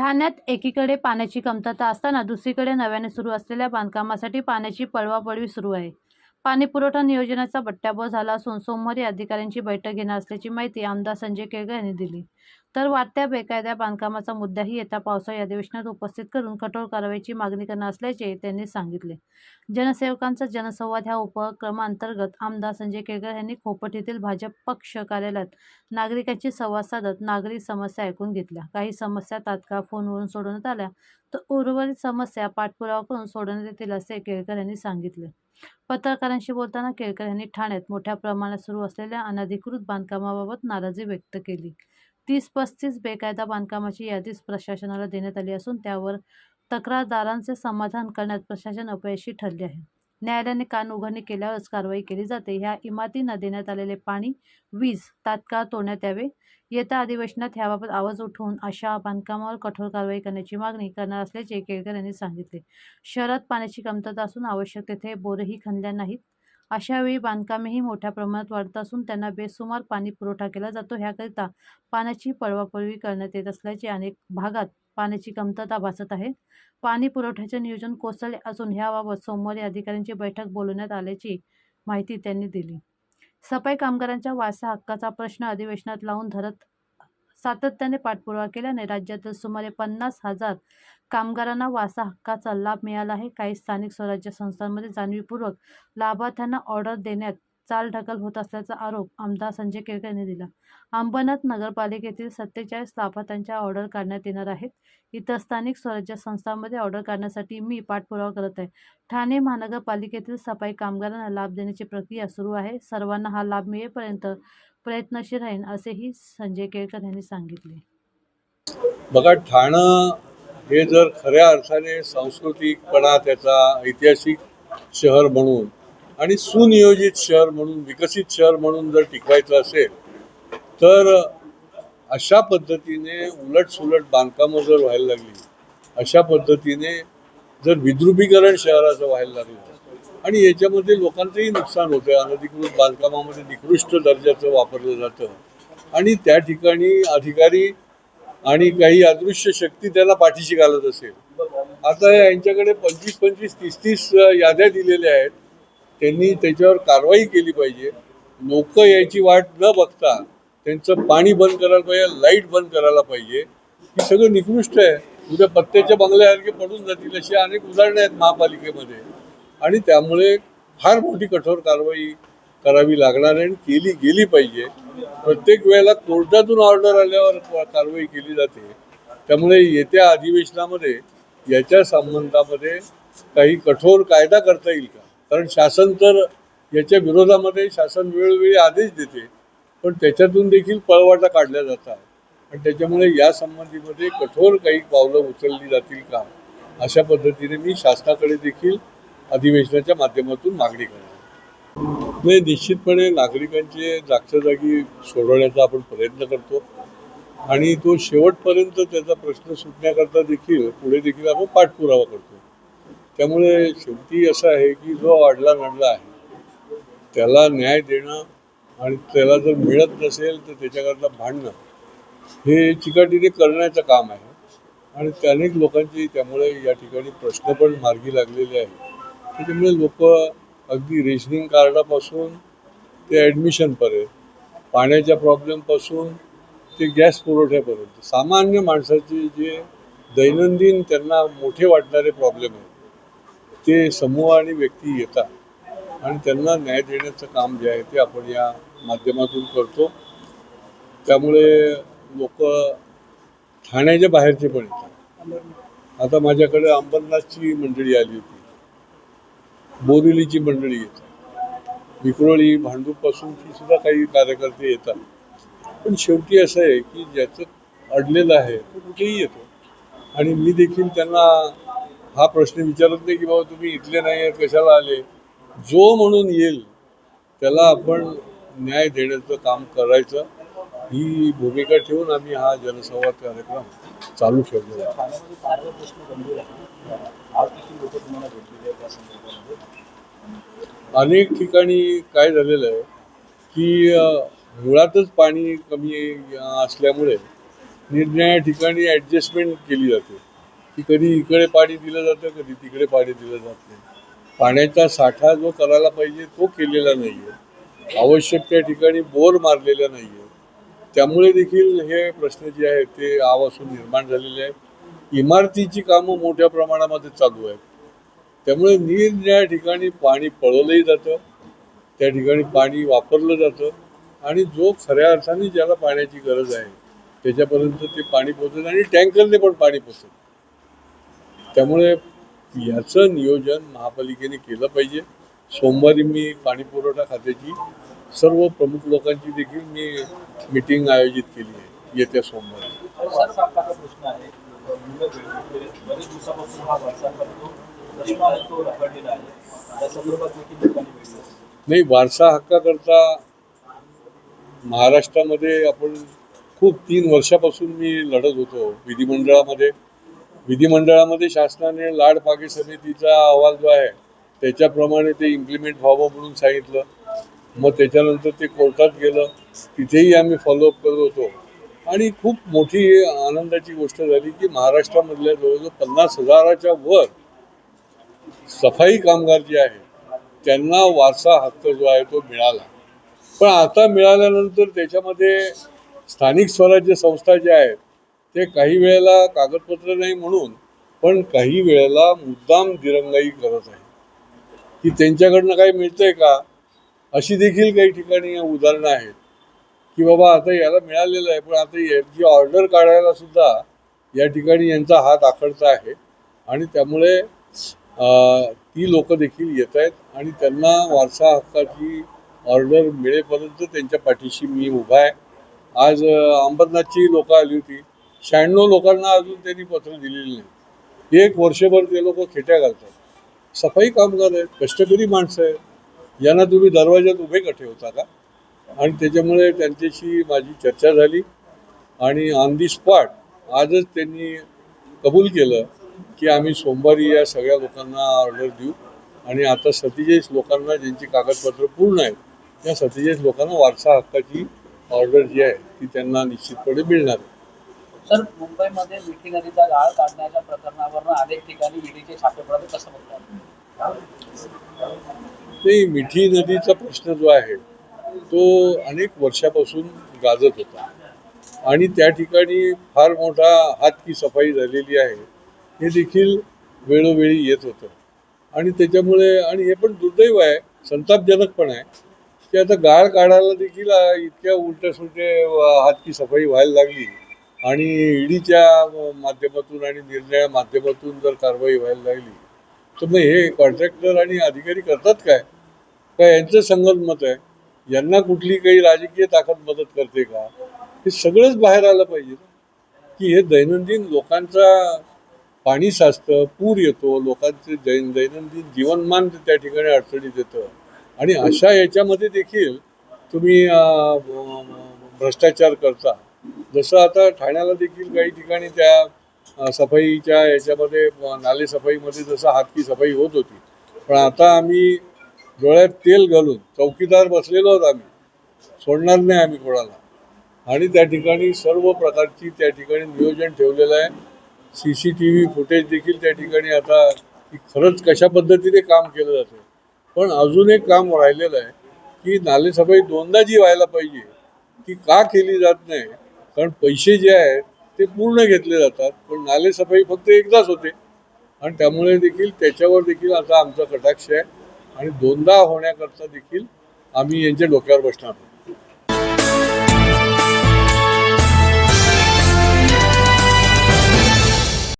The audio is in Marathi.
ठाण्यात एकीकडे पाण्याची कमतरता असताना दुसरीकडे नव्याने सुरू असलेल्या बांधकामासाठी पाण्याची पळवापळवी सुरू आहे. पाणी पुरवठा नियोजनाचा बट्ट्याबोळ झाला असून सोमवारी अधिकाऱ्यांची बैठक घेणार असल्याची माहिती आमदार संजय केळकर यांनी दिली. तर वाढत्या बेकायदा बांधकामाचा मुद्दाही येत्या पावसाळी अधिवेशनात उपस्थित करून कठोर कारवाईची मागणी करणार असल्याचे त्यांनी सांगितले. जनसेवकांचा जनसंवाद ह्या उपक्रमांतर्गत आमदार संजय केळकर यांनी खोपट येथील भाजप पक्ष कार्यालयात नागरिकांशी संवाद साधत नागरिक समस्या ऐकून घेतल्या. काही समस्या तात्काळ फोनवरून सोडवण्यात आल्या. तर उर्वरित समस्या पाठपुरावा करून सोडवण्यात येतील असे केळकर यांनी सांगितले. पत्रकारांशी बोलताना केळकर यांनी ठाण्यात मोठ्या प्रमाणात सुरू असलेल्या अनधिकृत बांधकामाबाबत नाराजी व्यक्त केली. तीस पस्तीस बेकायदा बांधकामाची यादीच प्रशासनाला देण्यात आली असून त्यावर तक्रारदारांचे समाधान करण्यात प्रशासन अपयशी ठरले आहे. न्यायालयाने कान उघडणी केल्यावरच कारवाई केली जाते. ह्या इमारतींना देण्यात आलेले पाणी वीज तात्काळ तोडण्यात यावे. येत्या अधिवेशनात याबाबत आवाज उठवून अशा बांधकामावर कठोर कारवाई करण्याची मागणी करणार असल्याचे केळकर यांनी सांगितले. शहरात पाण्याची कमतरता असून आवश्यक तेथे बोरही खणल्या नाहीत. अशावेळी बांधकामेही मोठ्या प्रमाणात वाढत असून त्यांना बेसुमार पाणी पुरवठा केला जातो. ह्याकरिता पाण्याची पळवापळवी करण्यात येत असल्याचे अनेक भागात पाण्याची कमतरता भासत आहे. पाणी पुरवठ्याचे नियोजन कोसळले असून ह्याबाबत सोमवारी अधिकाऱ्यांची बैठक बोलवण्यात आल्याची माहिती त्यांनी दिली. सफाई कामगारांच्या वारसा हक्काचा प्रश्न अधिवेशनात लावून धरत सातत्याने पाठपुरावा केल्याने राज्यातील सुमारे पन्नास हजार कामगारांना वासा हक्काचा लाभ मिळाला आहे. काही स्थानिक स्वराज्य संस्थांमध्ये जाणीवपूर्वक लाभार्थ्यांना ऑर्डर देण्यात चालढकल होत असल्याचा आरोप आमदार संजय केळकर यांनी दिला. अंबरनाथ नगरपालिकेतील सत्तेचाळीस लाभार्थ्यांच्या ऑर्डर काढण्यात येणार आहेत. इतर स्थानिक स्वराज्य संस्थांमध्ये ऑर्डर काढण्यासाठी मी पाठपुरावा करत आहे. ठाणे महानगरपालिकेतील सफाई कामगारांना लाभ देण्याची प्रक्रिया सुरू आहे. सर्वांना हा लाभ मिळेपर्यंत प्रयत्नशील राहीन असेही संजय केळकर यांनी सांगितले. बघा ठाणं हे जर खऱ्या अर्थाने सांस्कृतिकपणा त्याचा ऐतिहासिक शहर म्हणून आणि सुनियोजित शहर म्हणून विकसित शहर म्हणून जर टिकवायचं असेल तर अशा पद्धतीने उलटसुलट बांधकामं जर व्हायला लागली अशा पद्धतीने जर विद्रुपीकरण शहराचं व्हायला लागलं आणि याच्यामध्ये लोकांचंही नुकसान होतं अनधिकृत बांधकामामध्ये निकृष्ट दर्जाचं वापरलं जातं आणि त्या ठिकाणी अधिकारी आणि काही अदृश्य शक्ती त्याला पाठीशी घालत असेल. आता यांच्याकडे पंचवीस पंचवीस तीस तीस याद्या दिलेल्या आहेत. त्यांनी त्याच्यावर कारवाई केली पाहिजे. लोक याची वाट न बघता त्यांचं पाणी बंद करायला पाहिजे लाइट बंद करायला पाहिजे. ही सगळं निकृष्ट आहे. उद्या पत्त्याच्या बंगल्यासारखे पडून जातील अशी अनेक उदाहरणं आहेत महापालिकेमध्ये. आणि त्यामुळे फार मोठी कठोर कारवाई करावी लागणार आहे आणि केली गेली पाहिजे. प्रत्येक वेळेला कोर्टातून ऑर्डर आल्यावर कारवाई केली जाते. त्यामुळे येत्या अधिवेशनामध्ये याच्या संबंधामध्ये काही कठोर कायदा करता येईल का? कारण शासन तर याच्या विरोधामध्ये शासन वेळोवेळी आदेश देते पण त्याच्यातून देखील पळवाटा काढल्या जातात. आणि त्याच्यामुळे या संबंधीमध्ये कठोर काही पावलं उचलली जातील का अशा पद्धतीने मी शासनाकडे देखील अधिवेशनाच्या माध्यमातून मागणी करणार नाही म्हणजे निश्चितपणे नागरिकांचे जागच्या जागी सोडवण्याचा आपण प्रयत्न करतो. आणि तो शेवटपर्यंत त्याचा प्रश्न सुटण्याकरता देखील पुढे देखील आपण पाठपुरावा करतो. त्यामुळे शेवटी असं आहे की जो अडला नडला आहे त्याला न्याय देणं आणि त्याला जर मिळत नसेल तर त्याच्याकरता भांडणं हे चिकाटीने करण्याचं काम आहे. आणि अनेक लोकांची त्यामुळे या ठिकाणी प्रश्न पण मार्गी लागलेले आहेत. त्याच्यामुळे लोक अगदी रेशनिंग कार्डापासून ते ॲडमिशनपर्यंत पाण्याच्या प्रॉब्लेमपासून ते गॅस पुरवठ्यापर्यंत सामान्य माणसाचे जे दैनंदिन त्यांना मोठे वाटणारे प्रॉब्लेम आहेत ते समूह आणि व्यक्ती येतात. आणि त्यांना न्याय देण्याचं काम जे आहे ते आपण या माध्यमातून करतो. त्यामुळे लोक ठाण्याच्या बाहेरचे पण येतात. आता माझ्याकडे अंबरनाथची मंडळी आली होती. बोरिवलीची मंडळी येतात. विक्रोळी भांडूपपासूनची सुद्धा काही कार्यकर्ते येतात. पण शेवटी असं आहे की ज्याचं अडलेलं आहे तो कुठेही येतो. आणि मी देखील त्यांना हा प्रश्न विचारत नाही की बाबा तुम्ही इथले नाही आहेत कशाला आले? जो म्हणून येईल त्याला आपण न्याय देण्याचं काम करायचं. ही भूमिका ठेवून आम्ही हा जनसंवाद कार्यक्रम चालू ठेवलेला आहे. अनेक ठिकाणी काय झालेलं आहे की मुळातच पाणी कमी असल्यामुळे निरनिराळ्या ठिकाणी ॲडजस्टमेंट केली जाते. की कधी इकडे पाणी दिलं जातं कधी तिकडे पाणी दिलं जात नाही. पाण्याचा साठा जो करायला पाहिजे तो केलेला नाही आहे आवश्यक त्या ठिकाणी बोर मारलेला नाही आहे त्यामुळे देखील हे प्रश्न जे आहेत ते आवासून निर्माण झालेले आहेत. इमारतीची कामं मोठ्या प्रमाणामध्ये चालू आहेत. त्यामुळे निरनिराळ्या ठिकाणी पाणी पळवलंही जातं त्या ठिकाणी पाणी वापरलं जातं आणि जो खऱ्या अर्थाने ज्याला पाण्याची गरज आहे त्याच्यापर्यंत ते पाणी पोचत आणि टँकरने पण पाणी पोचत त्यामुळे याचं नियोजन महापालिकेने केलं पाहिजे. सोमवारी मी पाणी पुरवठा खात्याची सर्व प्रमुख लोकांची देखील मी मिटिंग आयोजित केली आहे येत्या सोमवारी. नाही वारसा हक्काकरता महाराष्ट्रामध्ये आपण खूप तीन वर्षापासून मी लढत होतो विधिमंडळामध्ये. विधिमंडळामध्ये शासनाने लाड पागे समितीचा अहवाल जो आहे त्याच्याप्रमाणे ते इम्प्लिमेंट व्हावं म्हणून सांगितलं. मग त्याच्यानंतर ते कोर्टात गेलं. तिथेही आम्ही फॉलोअप करत होतो. आणि खूप मोठी आनंदाची गोष्ट झाली की महाराष्ट्रामधल्या जवळजवळ पन्नास हजाराच्या वर सफाई कामगार जे आहेत त्यांना वारसा हक्क जो आहे तो मिळाला. पण आता मिळाल्यानंतर त्याच्यामध्ये स्थानिक स्वराज्य संस्था ज्या आहेत ते काही वेळेला कागदपत्र नाही म्हणून पण काही वेळेला मुद्दाम दिरंगाई करत आहे. की त्यांच्याकडनं काही मिळतंय का? अशी देखील काही ठिकाणी उदाहरणं आहेत. की बाबा आता याला मिळालेलं आहे पण आता याची ऑर्डर काढायला सुद्धा या ठिकाणी यांचा हात आखडता आहे. आणि त्यामुळे ती लोक देखील येत आहेत आणि त्यांना वारसा हक्काची ऑर्डर मिळेपर्यंत त्यांच्या पाठीशी मी उभा आहे. आज अंबरनाथचीही अंबरनाथची लोकं आली होती. शहाण्णव लोकांना अजून त्यांनी पत्र दिलेली नाही. एक वर्षभर ते लोक खेट्या घालतात. सफाई कामगार आहेत कष्टकरी माणसं आहेत. यांना तुम्ही दरवाज्यात उभे का ठेवता का? आणि त्याच्यामुळे त्यांच्याशी माझी चर्चा झाली आणि ऑन दी स्पॉट आजच त्यांनी कबूल केलं की आम्ही सोमवारी या सगळ्या लोकांना ऑर्डर देऊ. आणि आता सत्तेचाळीस लोकांना ज्यांची कागदपत्र पूर्ण आहेत त्या सत्तेचाळीस लोकांना वारसा हक्काची ऑर्डर जी आहे ती त्यांना निश्चितपणे मिळणार आहे. सर मुंबईमध्ये मिठी नदीचा गाळ काढण्याच्या प्रकरणावर अनेक ठिकाणी ईडीचे छापे पडले कसं म्हणतात. नाही मिठी नदीचा प्रश्न जो आहे तो अनेक वर्षापासून गाजत होता. आणि त्या ठिकाणी फार मोठा हातकी सफाई झालेली आहे हे देखील वेळोवेळी येत होतं. आणि त्याच्यामुळे आणि हे पण दुर्दैव आहे संतापजनक पण आहे की आता गाळ काढायला देखील इतक्या उलट्या सुलटे हातकी सफाई व्हायला लागली आणि ईडीच्या माध्यमातून आणि निर्णया माध्यमातून जर कारवाई व्हायला लागली तर मग हे कॉन्ट्रॅक्टर आणि अधिकारी करतात काय? का यांचं संगत आहे? यांना कुठली काही राजकीय ताकद मदत करते का? हे सगळंच बाहेर आलं पाहिजे. की हे दैनंदिन लोकांचा पाणी साचतं पूर येतो लोकांचे दैन दैनंदिन जीवनमान त्या ठिकाणी अडचणीत येतं. आणि अशा याच्यामध्ये देखील तुम्ही भ्रष्टाचार करता. जसं आता ठाण्याला देखील काही ठिकाणी त्या सफाईच्या याच्यामध्ये नाले सफाईमध्ये जसं हातकी सफाई होत होती. पण आता आम्ही डोळ्यात तेल घालून चौकीदार बसलेलो आहोत आम्ही. सोडणार नाही आम्ही कोणाला. आणि त्या ठिकाणी सर्व प्रकारची त्या ठिकाणी नियोजन ठेवलेलं आहे. C C T V footage देखील त्या ठिकाणी आता खरंच कशा पद्धतीने काम केलं जातं. पण अजून एक काम राहिलेलं आहे की नालेसफाई दोनदा जी व्हायला पाहिजे ती का केली जात नाही कारण पैसे जे आहेत ते पूर्ण घेतले जातात पण नालेसफाई फक्त एकदाच होते. आणि त्यामुळे देखील त्याच्यावर देखील आता आमचा कटाक्ष आहे. आणि दोनदा होण्याकरता देखील आम्ही यांच्या डोक्यावर बसणार आहोत.